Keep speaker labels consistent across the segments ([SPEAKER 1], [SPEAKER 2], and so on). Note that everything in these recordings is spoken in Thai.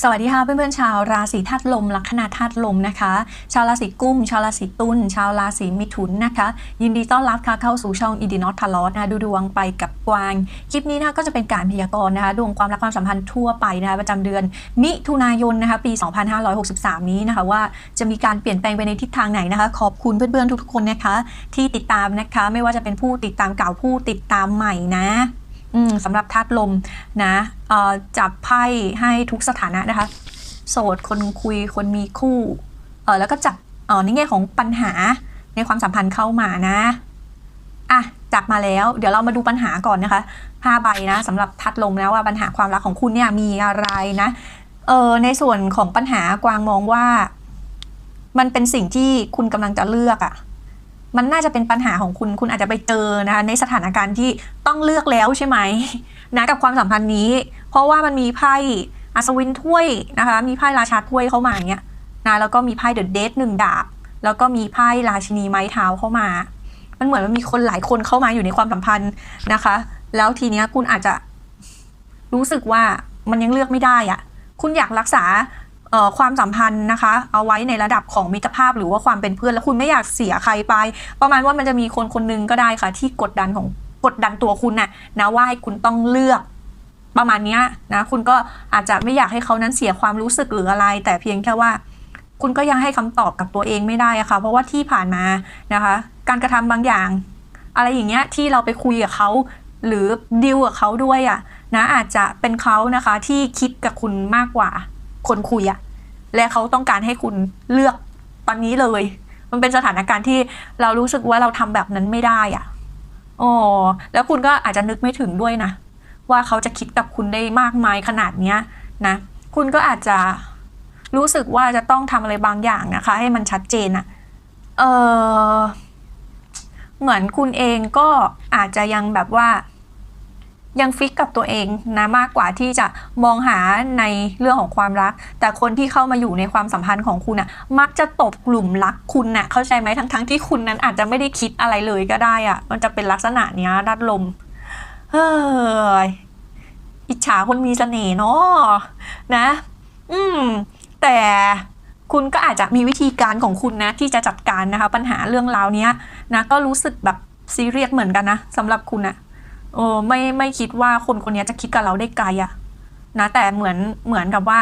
[SPEAKER 1] สวัสดีค่ะเพื่อนๆชาวราศีธาตุลมลัคนาธาตุลมนะคะ ชาวราศีกุมชาวราศีตุลชาวราศีมิถุนนะคะ ยินดีต้อนรับค่ะเข้าสู่ช่องอีดีนอตทาร์ลนะดูดวงไปกับกวาง คลิปนี้นะคะก็จะเป็นการพยากรณ์นะคะ ดวงความรักความสัมพันธ์ทั่วไปนะคะประจำเดือน มิถุนายนนะคะปี 2563 นี้นะคะว่าจะมีการเปลี่ยนแปลงไปในทิศทางไหนนะคะ ขอบคุณเพื่อนๆทุกๆคนนะคะ ที่ติดตามนะคะ ไม่ว่าจะเป็นผู้ติดตามเก่าผู้ติดตามใหม่นะ สำหรับธาตุลมนะจับไพ่ให้ทุกสถานะนะคะ โสดคนคุยคนมีคู่เออแล้วก็จับในแง่ของปัญหาในความสัมพันธ์เข้ามานะอะจับมาแล้ว เดี๋ยวเรามาดูปัญหาก่อนนะคะห้าใบนะสำหรับทัดลมนะว่าปัญหาความรักของคุณเนี่ยมีอะไรนะเออในส่วนของปัญหากวางมองว่า มันเป็นสิ่งที่คุณกำลังจะเลือกอะ่ะ มันน่าจะเป็นปัญหาของคุณ คุณอาจจะไปเจอนะคะในสถานการณ์ที่ต้องเลือกแล้วใช่ไหมนะกับความสัมพันธ์นี้ เพราะว่ามันมีไพ่อัศวินถ้วยนะคะ มีไพ่ราชาถ้วยเข้ามาเงี้ยนะแล้วก็มีไพ่เดอะเดทหนึ่งดาบ แล้วก็มีไพ่ราชินีไม้เท้าเข้ามา มันเหมือนมันมีคนหลายคนเข้ามาอยู่ในความสัมพันธ์นะคะ แล้วทีเนี้ยคุณอาจจะรู้สึกว่ามันยังเลือกไม่ได้อะคุณอยากรักษา ความสัมพันธ์นะคะ เอาไว้ในระดับของมิตรภาพหรือว่าความเป็นเพื่อนแล้วคุณไม่อยากเสียใครไป ประมาณว่ามันจะมีคนคนหนึงก็ได้ค่ะ ที่กดดันของกดดันตัวคุณน่ะนะว่าให้คุณต้องเลือกประมาณนี้นะ คุณก็อาจจะไม่อยากให้เขานั้นเสียความรู้สึกหรืออะไร แต่เพียงแค่ว่า คุณก็ยังให้คำตอบกับตัวเองไม่ได้อะค่ะ เพราะว่าที่ผ่านมานะคะ การกระทำบางอย่าง อะไรอย่างเงี้ยที่เราไปคุยกับเขาหรือดิวกับเขาด้วยอะนะอาจจะเป็นเขานะคะที่คิดกับคุณมากกว่า คนคุยอะและเขาต้องการให้คุณเลือกตอนนี้เลย มันเป็นสถานการณ์ที่เรารู้สึกว่าเราทำแบบนั้นไม่ได้อะอ๋อแล้วคุณก็อาจจะนึกไม่ถึงด้วยนะ ว่าเขาจะคิดกับคุณได้มากมายขนาดเนี้ยนะ คุณก็อาจจะรู้สึกว่าจะต้องทำอะไรบางอย่างนะคะ ให้มันชัดเจนอะเออเหมือนคุณเองก็อาจจะยังแบบว่า ยังฟิกกับตัวเองนะมากกว่าที่จะมองหาในเรื่องของความรัก แต่คนที่เข้ามาอยู่ในความสัมพันธ์ของคุณอะมักจะตบกลุ่มรักคุณน่ะเข้าใจไหมทั้งๆที่คุณนั้นอาจจะไม่ได้คิดอะไรเลยก็ได้อะมันจะเป็นลักษณะเนี้ยดัดลมเฮ้ยอิจฉาคนมีเสน่ห์เนาะนะ อืม แต่คุณก็อาจจะมีวิธีการของคุณนะ ที่จะจัดการนะคะ ปัญหาเรื่องราวนี้นะ ก็รู้สึกแบบซีเรียสเหมือนกันนะสำหรับคุณอะ โอ้ไม่ไม่คิดว่าคนคนนี้จะคิดกับเราได้ไกลอะนะแต่เหมือนเหมือนกับว่า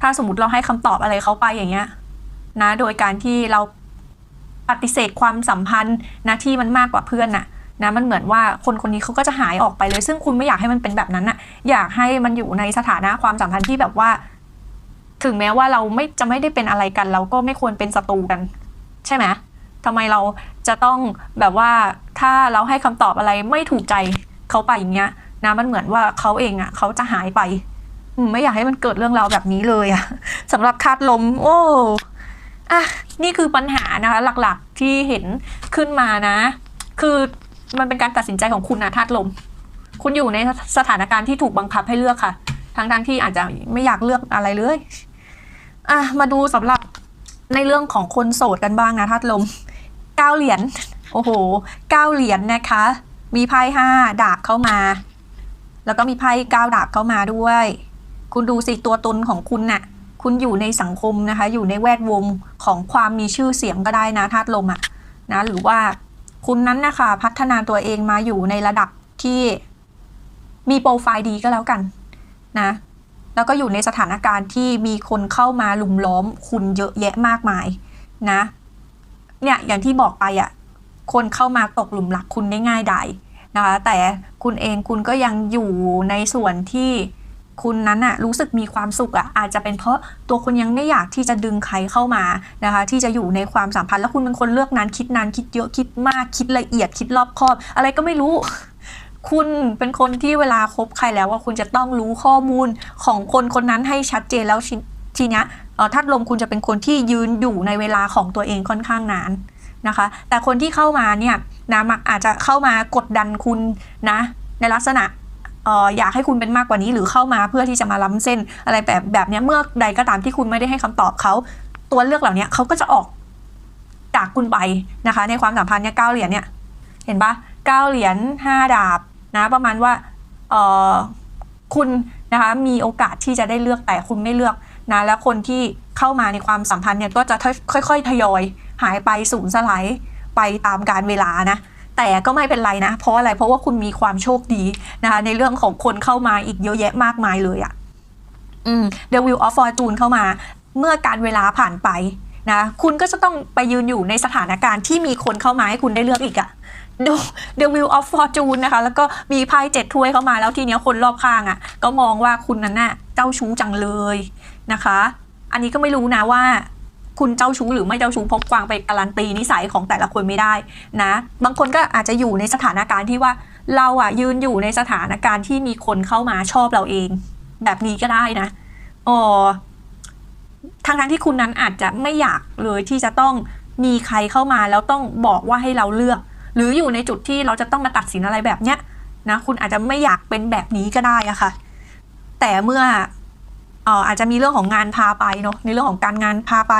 [SPEAKER 1] ถ้าสมมติเราให้คำตอบอะไรเขาไปอย่างเงี้ย นะ โดยการที่เราปฏิเสธความสัมพันธ์นะที่มันมากกว่าเพื่อนน่ะนะมันเหมือนว่าคนคนนี้เขาก็จะหายออกไปเลย ซึ่งคุณไม่อยากให้มันเป็นแบบนั้นน่ะ อยากให้มันอยู่ในสถานะความสัมพันธ์ที่แบบว่า ถึงแม้ว่าเราไม่จะไม่ได้เป็นอะไรกัน เราก็ไม่ควรเป็นศัตรูกัน ใช่ไหมทำไมเราจะต้องแบบว่าถ้าเราให้คำตอบอะไรไม่ถูกใจ เขาไปอย่างเงี้ยนะมันเหมือนว่าเขาเองอะเขาจะหายไปไม่อยากให้มันเกิดเรื่องราวแบบนี้เลยอะสำหรับคาดลม โอ้อะนี่คือปัญหานะคะ หลักๆที่เห็นขึ้นมานะ คือมันเป็นการตัดสินใจของคุณนะธาตุลม คุณอยู่ในสถานการณ์ที่ถูกบังคับให้เลือกค่ะทั้งๆทที่อาจจะไม่อยากเลือกอะไรเลยอะมาดูสำหรับในเรื่องของคนโสดกันบ้างนะธาตุลมเก้าเหรียญโอ้โหเก้าเหรียญนะคะ มีไพ่ห้าดาบเข้ามา แล้วก็มีไพ่เก้าดาบเข้ามาด้วย คุณดูสิตัวตนของคุณน่ะ คุณอยู่ในสังคมนะคะ อยู่ในแวดวงของความมีชื่อเสียงก็ได้นะธาตุลมอะนะหรือว่าคุณนั้นนะคะพัฒนาตัวเองมาอยู่ในระดับที่มีโปรไฟล์ดีก็แล้วกันนะ แล้วก็อยู่ในสถานการณ์ที่มีคนเข้ามาลุมล้อมคุณเยอะแยะมากมายนะ เนี่ยอย่างที่บอกไปอะ่ะ คนเข้ามาตกหลุมรักคุณได้ง่ายดายนะคะ แต่คุณเองคุณก็ยังอยู่ในส่วนที่คุณนั้นอะรู้สึกมีความสุขอะอาจจะเป็นเพราะตัวคุณยังไม่อยากที่จะดึงใครเข้ามานะคะ ที่จะอยู่ในความสัมพันธ์แล้วคุณเป็นคนเลือกนานคิดนานคิดเยอะคิดมากคิดละเอียดคิดรอบคอบ อะไรก็ไม่รู้ คุณเป็นคนที่เวลาคบใครแล้วว่าคุณจะต้องรู้ข้อมูลของคนคนนั้นให้ชัดเจนแล้วทีนี้ธาตุลมคุณจะเป็นคนที่ยืนอยู่ในเวลาของตัวเองค่อนข้างนาน นะคะ แต่คนที่เข้ามาเนี่ยนะอาจจะเข้ามากดดันคุณนะ ในลักษณะอยากให้คุณเป็นมากกว่านี้ หรือเข้ามาเพื่อที่จะมาล้ำเส้นอะไรแบบแบบนี้เมื่อใดก็ตามที่คุณไม่ได้ให้คำตอบเขาตัวเลือกเหล่านี้เขาก็จะออกจากคุณไปนะคะ ในความสัมพันธ์เนี่ยเก้าเหรียญเนี่ยเห็นปะเก้าเหรียญห้าดาบนะประมาณว่าเออคุณนะคะมีโอกาสที่จะได้เลือกแต่คุณไม่เลือกนะแล้วคนที่เข้ามาในความสัมพันธ์เนี่ยก็จะค่อยๆทยอย หายไปสูญสลายไปตามการเวลานะแต่ก็ไม่เป็นไรนะ เพราะอะไรเพราะว่าคุณมีความโชคดีนะคะในเรื่องของคนเข้ามาอีกเยอะแยะมากมายเลยอะ่ะอืม The Wheel of Fortune เข้ามา เมื่อการเวลาผ่านไปนะคุณก็จะต้องไปยืนอยู่ในสถานการณ์ที่มีคนเข้ามาให้คุณได้เลือกอีกอะ The The Wheel of Fortune นะคะ แล้วก็มีไพ่เจ็ดถ้วยเข้ามาแล้วทีเนี้ยคนรอบข้างอะ่ะ ก็มองว่าคุณนั้นน่ะเจ้าชู้จังเลยนะคะ อันนี้ก็ไม่รู้นะว่า คุณเจ้าชู้หรือไม่เจ้าชู้พบกวางไปการันตีนิสัยของแต่ละคนไม่ได้นะ บางคนก็อาจจะอยู่ในสถานการณ์ที่ว่าเราอะยืนอยู่ในสถานการณ์ที่มีคนเข้ามาชอบเราเอง แบบนี้ก็ได้นะอ๋อทั้งทั้งที่คุณนั้นอาจจะไม่อยากเลยที่จะต้องมีใครเข้ามาแล้วต้องบอกว่าให้เราเลือก หรืออยู่ในจุดที่เราจะต้องมาตัดสินอะไรแบบเนี้ยนะคุณอาจจะไม่อยากเป็นแบบนี้ก็ได้อะค่ะ แต่เมื่อ อาจจะมีเรื่องของงานพาไปเนาะในเรื่องของการงานพาไป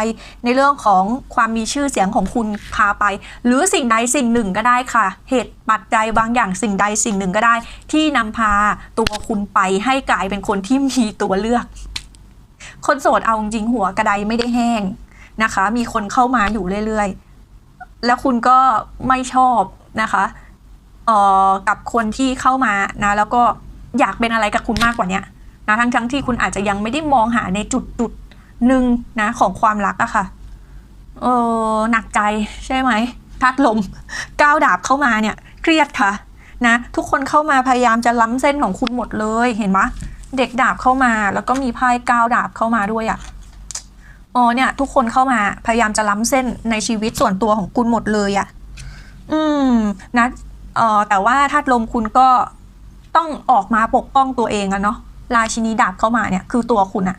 [SPEAKER 1] ในเรื่องของความมีชื่อเสียงของคุณพาไป หรือสิ่งใดสิ่งหนึ่งก็ได้ค่ะ เหตุปัจจัยบางอย่างสิ่งใดสิ่งหนึ่งก็ได้ ที่นำพาตัวคุณไปให้กลายเป็นคนที่มีตัวเลือก คนโสดเอาจริงหัวกระไดไม่ได้แห้งนะคะ มีคนเข้ามาอยู่เรื่อยๆ แล้วคุณก็ไม่ชอบนะคะเอ่อกับคนที่เข้ามานะ แล้วก็อยากเป็นอะไรกับคุณมากกว่าเนี้ย นะทั้งทั้งที่คุณอาจจะยังไม่ได้มองหาในจุดจุดหนึ่งนะของความรักอะค่ะเออหนักใจใช่ไหมทัดลมก้าวดาบเข้ามาเนี่ย เครียดค่ะนะทุกคนเข้ามาพยายามจะล้ำเส้นของคุณหมดเลยเห็นไหมเด็กดาบเข้ามา แล้วก็มีไพ่ก้าวดาบเข้ามาด้วยอะอ๋อเนี่ย ทุกคนเข้ามาพยายามจะล้ำเส้นในชีวิตส่วนตัวของคุณหมดเลยอะอืมนะเออแต่ว่าธาตุลมคุณก็ต้องออกมาปกป้องตัวเองอะเนาะ ราชินีดาบเข้ามาเนี่ยคือตัวคุณอะ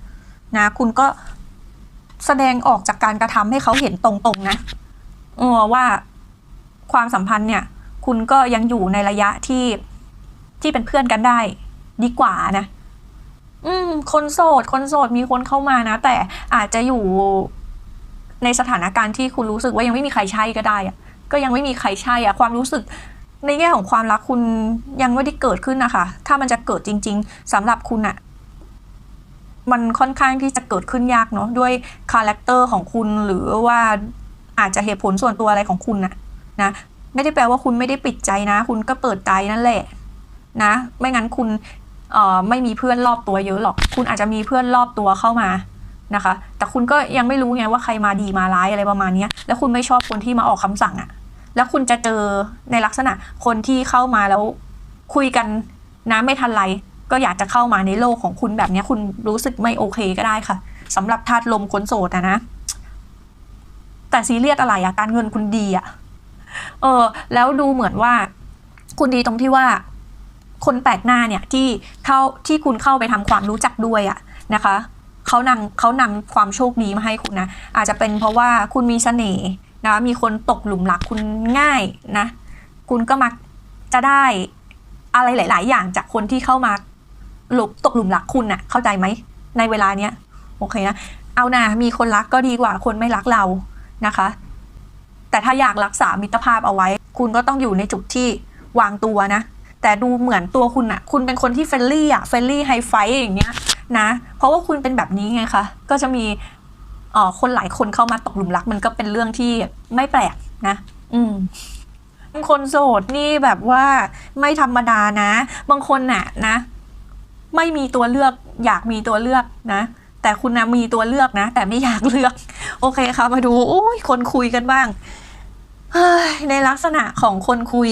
[SPEAKER 1] นะคุณก็แสดงออกจากการกระทำให้เขาเห็นตรงๆนะเออว่าความสัมพันธ์เนี่ย คุณก็ยังอยู่ในระยะที่ที่เป็นเพื่อนกันได้ ดีกว่านะ อืม คนโสด คนโสดมีคนเข้ามานะ แต่อาจจะอยู่ในสถานการณ์ที่คุณรู้สึกว่ายังไม่มีใครใช่ก็ได้อะก็ยังไม่มีใครใช่อะความรู้สึก ในแง่ของความรักคุณยังไม่ได้เกิดขึ้นนะคะ ถ้ามันจะเกิดจริง ๆสำหรับคุณอะมันค่อนข้างที่จะเกิดขึ้นยากเนาะด้วยคาแรคเตอร์ของคุณหรือว่าอาจจะเหตุผลส่วนตัวอะไรของคุณนะนะ ไม่ได้แปลว่าคุณไม่ได้ปิดใจนะ คุณก็เปิดใจนั่นแหละ นะ ไม่งั้นคุณเอ่อไม่มีเพื่อนรอบตัวเยอะหรอก คุณอาจจะมีเพื่อนรอบตัวเข้ามานะคะ แต่คุณก็ยังไม่รู้ไงว่าใครมาดีมาร้ายอะไรประมาณนี้แล้วคุณไม่ชอบคนที่มาออกคำสั่งอะ แล้วคุณจะเจอในลักษณะคนที่เข้ามาแล้วคุยกันนะไม่ทันไรก็อยากจะเข้ามาในโลกของคุณแบบนี้คุณรู้สึกไม่โอเคก็ได้ค่ะสำหรับธาตุลมคนโสดอะนะ แต่ซีเรียสอะไรอะการเงินคุณดีอะเออ แล้วดูเหมือนว่า คุณดีตรงที่ว่า คนแปลกหน้าเนี่ยที่เข้าที่คุณเข้าไปทำความรู้จักด้วยอะนะคะเขานำเขานำความโชคดีมาให้คุณนะอาจจะเป็นเพราะว่าคุณมีเสน่ห์ นะมีคนตกหลุมรักคุณง่ายนะ คุณก็มักจะได้อะไรหลาย ๆ อย่างจากคนที่เข้ามาหลบตกหลุมรักคุณน่ะ เข้าใจไหมในเวลาเนี้ยโอเคนะเอานะมีคนรักก็ดีกว่า คนไม่รักเรานะคะ แต่ถ้าอยากรักษามิตรภาพเอาไว้ คุณก็ต้องอยู่ในจุดที่วางตัวนะ แต่ดูเหมือนตัวคุณอะคุณเป็นคนที่เฟรนลี่อะเฟรนลี่ไฮไฟอย่างเงี้ยนะ เพราะว่าคุณเป็นแบบนี้ไงคะ ก็จะมี คนหลายคนเข้ามาตกหลุมรักมันก็เป็นเรื่องที่ไม่แปลกนะ อืมคนโสดนี่แบบว่าไม่ธรรมดานะ บางคนน่ะนะ ไม่มีตัวเลือกอยากมีตัวเลือกนะ แต่คุณนะมีตัวเลือกนะ แต่ไม่อยากเลือก โอเคค่ะมาดูโอ้ยคนคุยกันบ้างเฮ้ยในลักษณะของคนคุย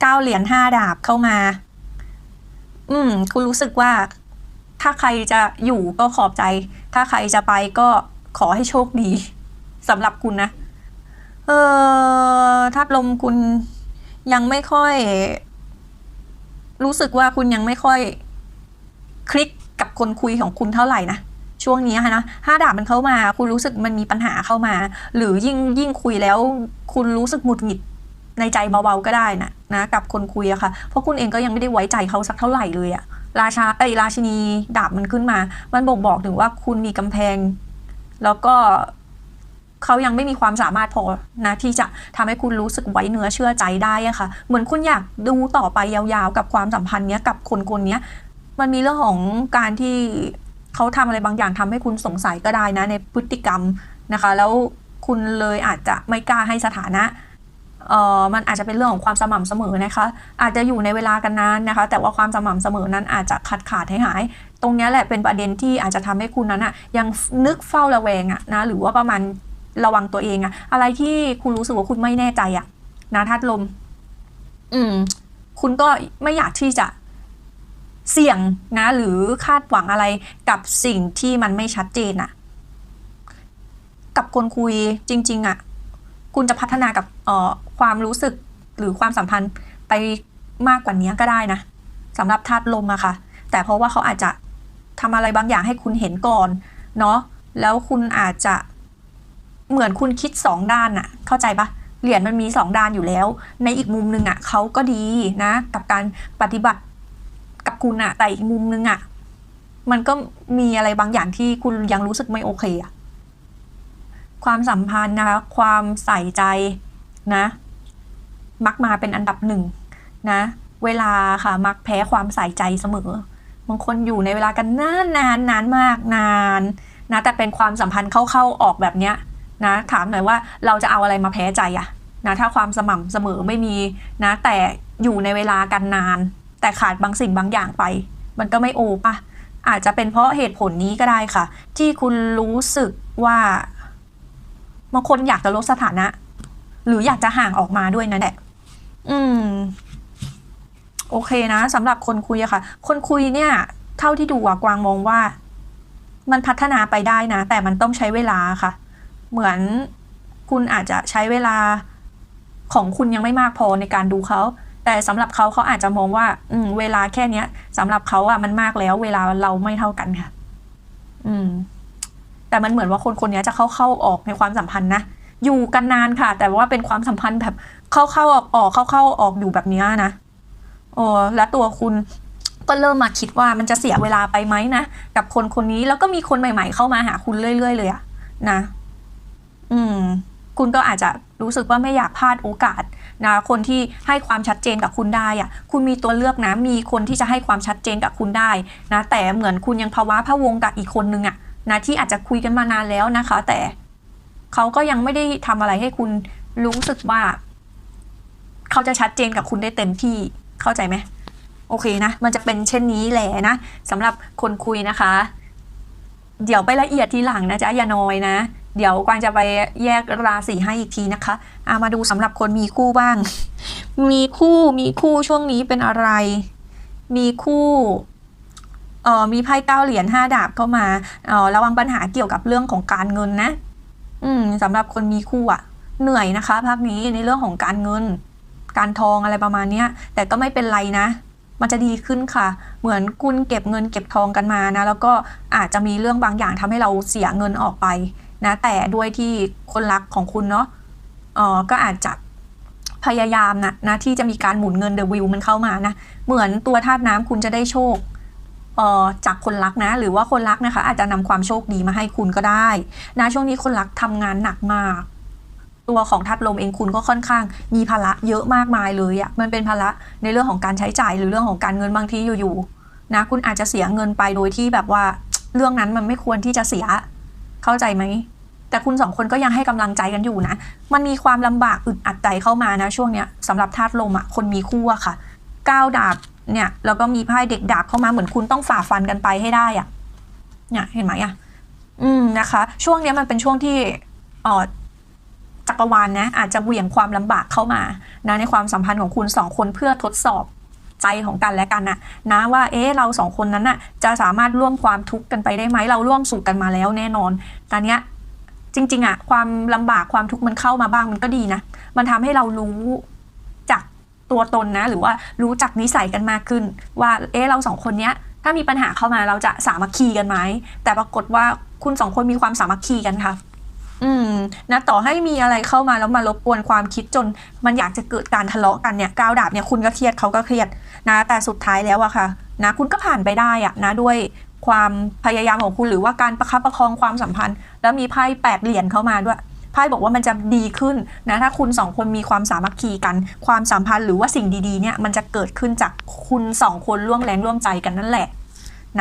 [SPEAKER 1] เก้าเหรียญห้าดาบเข้ามา อืม คุณรู้สึกว่า ถ้าใครจะอยู่ก็ขอบใจ ถ้าใครจะไปก็ขอให้โชคดีสำหรับคุณนะ เออทัดลมคุณยังไม่ค่อย รู้สึกว่าคุณยังไม่ค่อย คลิกกับคนคุยของคุณเท่าไหร่นะช่วงนี้นะห้าดาบมันเข้ามา คุณรู้สึกมันมีปัญหาเข้ามา หรือยิ่งยิ่งคุยแล้ว คุณรู้สึกหงุดหงิดในใจเบาๆก็ได้นะนะกับคนคุยอะค่ะ เพราะคุณเองก็ยังไม่ได้ไว้ใจเขาสักเท่าไหร่เลยอะ ราชาไอยราชินีดาบมันขึ้นมา มันบ่งบอกถึงว่าคุณมีกำแพง แล้วก็เขายังไม่มีความสามารถพอนะที่จะทำให้คุณรู้สึกไว้เนื้อเชื่อใจได้อะค่ะ เหมือนคุณอยากดูต่อไปยาวๆ กับความสัมพันธ์เนี้ยกับคนคนเนี้ยมันมีเรื่องของการที่เขาทำอะไรบางอย่างทำให้คุณสงสัยก็ได้นะในพฤติกรรมนะคะ แล้วคุณเลยอาจจะไม่กล้าให้สถานะ เอ่อมันอาจจะเป็นเรื่องของความสม่ำเสมอนะคะ อาจจะอยู่ในเวลากันนานนะคะ แต่ว่าความสม่ำเสมอนั้นอาจจะขาดขาดหายหายๆตรงเนี้ยแหละเป็นประเด็นที่อาจจะทำให้คุณนั้นอะยังนึกเฝ้าระแวงอะนะหรือว่าประมาณระวังตัวเองอะอะไรที่คุณรู้สึกว่าคุณไม่แน่ใจอะนะธาตุลม อืม คุณก็ไม่อยากที่จะเสี่ยงนะ หรือคาดหวังอะไรกับสิ่งที่มันไม่ชัดเจนอะกับคนคุยจริง ๆอะคุณจะพัฒนากับเอ่อ ความรู้สึกหรือความสัมพันธ์ไปมากกว่านี้ก็ได้นะสำหรับธาตุลมอะค่ะ แต่เพราะว่าเขาอาจจะทำอะไรบางอย่างให้คุณเห็นก่อนเนาะแล้วคุณอาจจะเหมือนคุณคิดสองด้านอะเข้าใจปะเหรียญมันมีสองด้านอยู่แล้ว ในอีกมุมหนึ่งอะเขาก็ดีนะ กับการปฏิบัติกับคุณอะแต่อีกมุมหนึ่งอะมันก็มีอะไรบางอย่างที่คุณยังรู้สึกไม่โอเคอะความสัมพันธ์นะคะความใส่ใจนะ มักมาเป็นอันดับหนึ่งนะ เวลาค่ะมักแพ้ความใส่ใจเสมอ บางคนอยู่ในเวลากันนานนานนานมากนานนะแต่เป็นความสัมพันธ์เข้าๆออกแบบเนี้ยนะถามหน่อยว่าเราจะเอาอะไรมาแพ้ใจอะนะถ้าความสม่ำเสมอไม่มีนะแต่อยู่ในเวลากันนาน แต่ขาดบางสิ่งบางอย่างไป มันก็ไม่โอปะอาจจะเป็นเพราะเหตุผลนี้ก็ได้ค่ะ ที่คุณรู้สึกว่าบางคนอยากจะลดสถานะ หรืออยากจะห่างออกมาด้วยนั่นแหละ อืม โอเคนะสำหรับคนคุยอะค่ะ คนคุยเนี่ย เท่าที่ดูอะกวางมองว่า มันพัฒนาไปได้นะ แต่มันต้องใช้เวลาค่ะ เหมือนคุณอาจจะใช้เวลาของคุณยังไม่มากพอในการดูเขาแต่สำหรับเขาเขาอาจจะมองว่า อืม เวลาแค่เนี้ยสำหรับเขาอะมันมากแล้ว เวลาเราไม่เท่ากันค่ะ อืม แต่มันเหมือนว่าคนคนนี้จะเข้าเข้าออกในความสัมพันธ์นะอยู่กันนานค่ะ แต่ว่าเป็นความสัมพันธ์แบบ เข้าเข้าออกออกเข้าเข้าออกอยู่แบบนี้นะโอ้และตัวคุณก็เริ่มมาคิดว่ามันจะเสียเวลาไปไหมนะกับคนคนนี้แล้วก็มีคนใหม่ ๆ เข้ามาหาคุณเรื่อยๆเลยอะนะ อืม คุณก็อาจจะรู้สึกว่าไม่อยากพลาดโอกาสนะคนที่ให้ความชัดเจนกับคุณได้อะคุณมีตัวเลือกนะ มีคนที่จะให้ความชัดเจนกับคุณได้นะแต่เหมือนคุณยังภาวะพะวงกับอีกคนนึงอะนะที่อาจจะคุยกันมานานแล้วนะคะ แต่เขาก็ยังไม่ได้ทำอะไรให้คุณรู้สึกว่า เขาจะชัดเจนกับคุณได้เต็มที่เข้าใจไหมโอเคนะ มันจะเป็นเช่นนี้แหละนะสำหรับคนคุยนะคะ เดี๋ยวไปละเอียดทีหลังนะจ๊ะอย่านอยนะ เดี๋ยวกวางจะไปแยกราศีให้อีกทีนะคะอามาดูสำหรับคนมีคู่บ้าง มีคู่มีคู่ช่วงนี้เป็นอะไร มีคู่เอ่อมีไพ่เก้าเหรียญห้าดาบเข้ามาเอ่อระวังปัญหาเกี่ยวกับเรื่องของการเงินนะ อืมสำหรับคนมีคู่อะเหนื่อยนะคะภาคนี้ในเรื่องของการเงิน การทองอะไรประมาณเนี้ยแต่ก็ไม่เป็นไรนะ มันจะดีขึ้นค่ะ เหมือนคุณเก็บเงินเก็บทองกันมานะ แล้วก็อาจจะมีเรื่องบางอย่างทำให้เราเสียเงินออกไปนะ แต่ด้วยที่คนรักของคุณเนาะเออก็อาจจะพยายามนะนะที่จะมีการหมุนเงินเดวิลมันเข้ามานะ เหมือนตัวธาตุน้ำคุณจะได้โชคออจากคนรักนะ หรือว่าคนรักนะคะ อาจจะนำความโชคดีมาให้คุณก็ได้นะช่วงนี้คนรักทำงานหนักมาก ตัวของทัดลมเองคุณก็ค่อนข้าง มีภาระเยอะมากมายเลยอะ่ะมันเป็นภาระในเรื่องของการใช้จ่ายหรือเรื่องของการเงินบางทีอยู่ๆนะคุณอาจจะเสียเงินไปโดยที่แบบว่าเรื่องนั้นมันไม่ควรที่จะเสียเข้าใจไหมแต่คุณสองคนก็ยังให้กำลังใจกันอยู่นะ มันมีความลำบากอึดอัดใจเข้ามานะช่วงเนี้ยสำหรับธาตุลมอะ่ะคนมีคู่อะค่ะก้าวดาบเนี่ยแล้วก็มีไพ่เด็กดาบเข้ามาเหมือนคุณต้องฝ่าฟันกันไปให้ได้อะ่ะเนี่ยเห็นไหมอะ่ะอืมนะคะ ช่วงเนี้ยมันเป็นช่วงที่เออ จักรวาลนะอาจจะเหวี่ยงความลำบากเข้ามานะในความสัมพันธ์ของคุณสองคนเพื่อทดสอบใจของกันและกันนะนะว่าเอ๊ะเราสองคนนั้นน่ะจะสามารถร่วมความทุกข์กันไปได้ไหมเราร่วมสุขกันมาแล้วแน่นอนตอนเนี้ยจริงๆอะความลำบากความทุกข์มันเข้ามาบ้างมันก็ดีนะมันทำให้เรารู้จากตัวตนนะ หรือว่ารู้จักนิสัยกันมากขึ้น ว่าเอ๊ะเราสองคนเนี้ยถ้ามีปัญหาเข้ามาเราจะสามัคคีกันไหมแต่ปรากฏว่าคุณสองคนมีความสามัคคีกันค่ะ อืมนะต่อให้มีอะไรเข้ามาแล้วมารบกวนความคิดจน มันอยากจะเกิดการทะเลาะกันเนี่ยก้าวดาบเนี่ยคุณก็เครียดเขาก็เครียดนะแต่สุดท้ายแล้วอะค่ะนะคุณก็ผ่านไปได้อะนะด้วยความพยายามของคุณหรือว่าการประคับประคองความสัมพันธ์ แล้วมีไพ่แปดเหรียญเข้ามาด้วยไพ่บอกว่ามันจะดีขึ้นนะถ้าคุณสองคนมีความสามัคคีกัน ความสัมพันธ์หรือว่าสิ่งดีๆเนี่ยมันจะเกิดขึ้นจากคุณสองคนร่วมแรงร่วมใจกันนั่นแหละ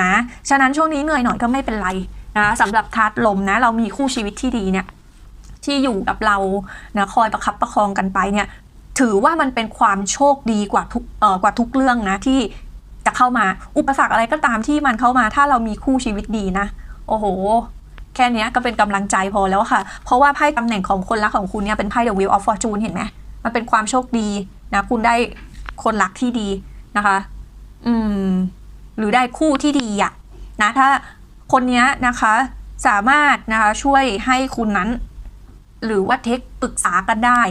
[SPEAKER 1] นะ ฉะนั้นช่วงนี้เหนื่อยหน่อยก็ไม่เป็นไร นะสำหรับธาตุลมนะเรามีคู่ชีวิตที่ดีเนี่ยที่อยู่กับเรานะคอยประคับประคองกันไปเนี่ยถือว่ามันเป็นความโชคดีกว่าทุกเอ่อกว่าทุกเรื่องนะที่จะเข้ามาอุปสรรคอะไรก็ตามที่มันเข้ามาถ้าเรามีคู่ชีวิตดีนะโอ้โห แค่นี้ก็เป็นกำลังใจพอแล้วค่ะ เพราะว่าไพ่ตำแหน่งของคนรักของคุณเนี่ยเป็นไพ่ The Wheel of Fortune เห็นไหมมันเป็นความโชคดีนะคุณได้คนรักที่ดีนะคะ อืม หรือได้คู่ที่ดีอะนะถ้า คนนี้นะคะสามารถนะคะช่วยให้คุณนั้น หรือว่าเทคปรึกษากันได้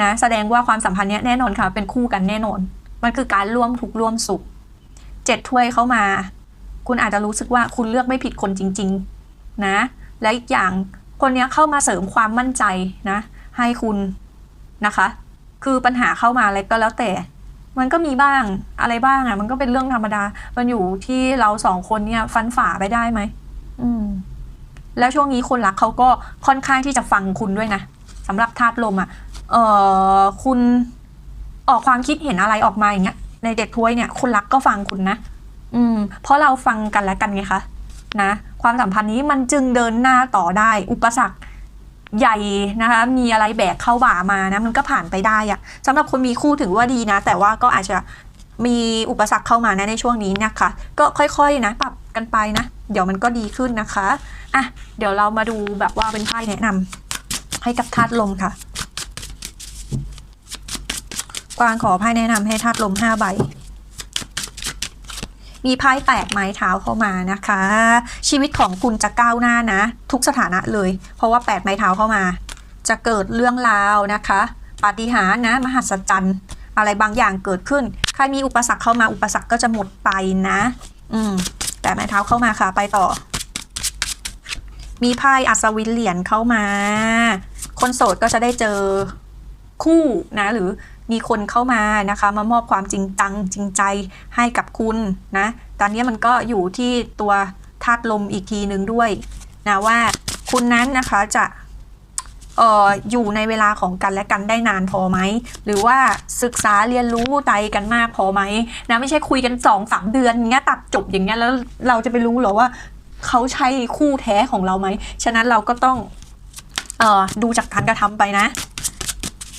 [SPEAKER 1] นะแสดงว่าความสัมพันธ์เนี้ยแน่นอนค่ะเป็นคู่กันแน่นอน มันคือการร่วมทุกข์ร่วมสุขเจ็ดถ้วยเข้ามา คุณอาจจะรู้สึกว่าคุณเลือกไม่ผิดคนจริง ๆ นะ และอีกอย่างคนนี้เข้ามาเสริมความมั่นใจนะ ให้คุณนะคะ คือปัญหาเข้ามาอะไรก็แล้วแต่ มันก็มีบ้างอะไรบ้างอะมันก็เป็นเรื่องธรรมดา มันอยู่ที่เราสองคนเนี่ยฟันฝ่าไปได้ไหม อืมแล้วช่วงนี้คนรักเขาก็ค่อนข้างที่จะฟังคุณด้วยนะสำหรับธาตุลมอะ เออคุณออกความคิดเห็นอะไรออกมาอย่างเงี้ย ในเด็กถ้วยเนี่ย คนรักก็ฟังคุณนะ อืม เพราะเราฟังกันและกันไงคะนะความสัมพันธ์นี้มันจึงเดินหน้าต่อได้ อุปสรรคใหญ่นะคะ มีอะไรแบกเข้าบ่ามานะ มันก็ผ่านไปได้อะสำหรับคนมีคู่ถือว่าดีนะ แต่ว่าก็อาจจะมีอุปสรรคเข้ามานะในช่วงนี้นะคะ ก็ค่อยๆนะ ปรับกันไปนะ เดี๋ยวมันก็ดีขึ้นนะคะอะเดี๋ยวเรามาดูแบบว่าเป็นไพ่แนะนำให้กับธาตุลมค่ะ กวางขอไพ่แนะนำให้ธาตุลมห้าใบมีไพ่แตกไม้เท้าเข้ามานะคะ ชีวิตของคุณจะก้าวหน้านะ ทุกสถานะเลย เพราะว่าแปดไม้เท้าเข้ามา จะเกิดเรื่องราวนะคะปาฏิหาริย์นะมหัศจรรย์อะไรบางอย่างเกิดขึ้น ใครมีอุปสรรคเข้ามาอุปสรรคก็จะหมดไปนะ อืม แต่ไม้เท้าเข้ามาค่ะ ไปต่อ มีไพ่อัศวินเหรียญเข้ามา คนโสดก็จะได้เจอคู่นะ หรือมีคนเข้ามานะคะ มามอบความจริงจังจริงใจให้กับคุณนะ ตอนนี้มันก็อยู่ที่ตัวธาตุลมอีกทีหนึ่งด้วยนะว่าคุณนั้นนะคะจะ อออยู่ในเวลาของกันและกันได้นานพอไหม หรือว่าศึกษาเรียนรู้ใจกันมากพอไหมนะไม่ใช่คุยกันสองสามเดือนเงี้ยตัดจบอย่างเงี้ยแล้วเราจะไปรู้หรอว่าเขาใช่คู่แท้ของเราไหม ฉะนั้นเราก็ต้องเออดูจากการกระทำไปนะ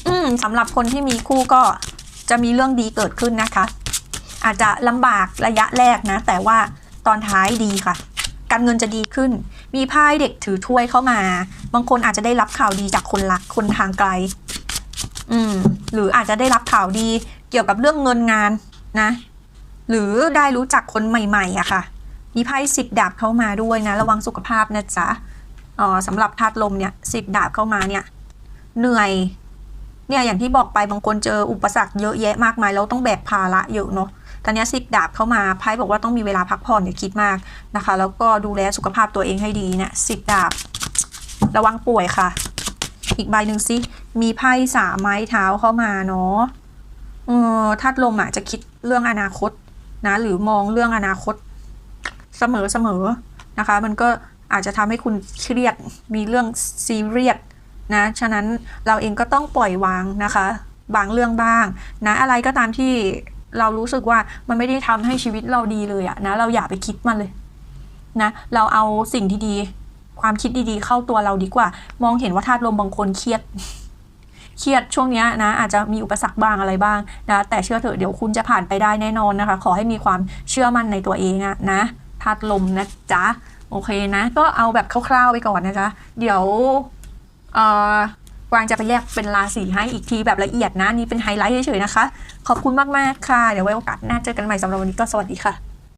[SPEAKER 1] อืมสำหรับคนที่มีคู่ก็จะมีเรื่องดีเกิดขึ้นนะคะ อาจจะลำบากระยะแรกนะ แต่ว่าตอนท้ายดีค่ะ การเงินจะดีขึ้น มีไพ่เด็กถือถ้วยเข้ามา บางคนอาจจะได้รับข่าวดีจากคนรักคนทางไกล อืม หรืออาจจะได้รับข่าวดีเกี่ยวกับเรื่องเงินงานนะ หรือได้รู้จักคนใหม่ๆอะค่ะ มีไพ่สิบดาบเข้ามาด้วยนะ ระวังสุขภาพนะจ๊ะอ๋อสำหรับธาตุลมเนี่ยสิบดาบเข้ามาเนี่ย เหนื่อย เนี่ยอย่างที่บอกไปบางคนเจออุปสรรคเยอะแยะมากมายแล้วต้องแบกภาระเยอะเนาะ ตอนนี้สิบดาบเข้ามาไพ่บอกว่าต้องมีเวลาพักผ่อนอย่าคิดมากนะคะ แล้วก็ดูแลสุขภาพตัวเองให้ดีเนี่ยสิบดาบ ระวังป่วยค่ะ อีกใบหนึ่งสิมีไพ่สามไม้เท้าเข้ามาเนาะเออธาตุลมอะจะคิดเรื่องอนาคตนะ หรือมองเรื่องอนาคต เสมอเสมอนะคะ มันก็อาจจะทำให้คุณเครียดมีเรื่องซีเรียสนะ ฉะนั้นเราเองก็ต้องปล่อยวางนะคะ บางเรื่องบ้างนะ อะไรก็ตามที่ เรารู้สึกว่ามันไม่ได้ทำให้ชีวิตเราดีเลยอะนะเราอย่าไปคิดมันเลยนะเราเอาสิ่งที่ดี ความคิดดีๆ เข้าตัวเราดีกว่า มองเห็นว่าธาตุลมบางคนเครียดเครียดช่วงเนี้ยนะอาจจะมีอุปสรรคบ้างอะไรบ้างนะแต่เชื่อเถอะเดี๋ยวคุณจะผ่านไปได้แน่นอนนะคะ ขอให้มีความเชื่อมั่นในตัวเองอะนะธาตุลมนะจ๊ะโอเคนะ ก็เอาแบบคร่าวๆไปก่อนนะจ๊ะเดี๋ยวเอ่อ วางจะไปแยกเป็นราศีให้อีกทีแบบละเอียดนะนี่เป็นไฮไลท์เฉยๆนะคะ ขอบคุณมากๆค่ะ เดี๋ยวไว้โอกาสหน้าเจอกันใหม่สำหรับวันนี้ก็สวัสดีค่ะ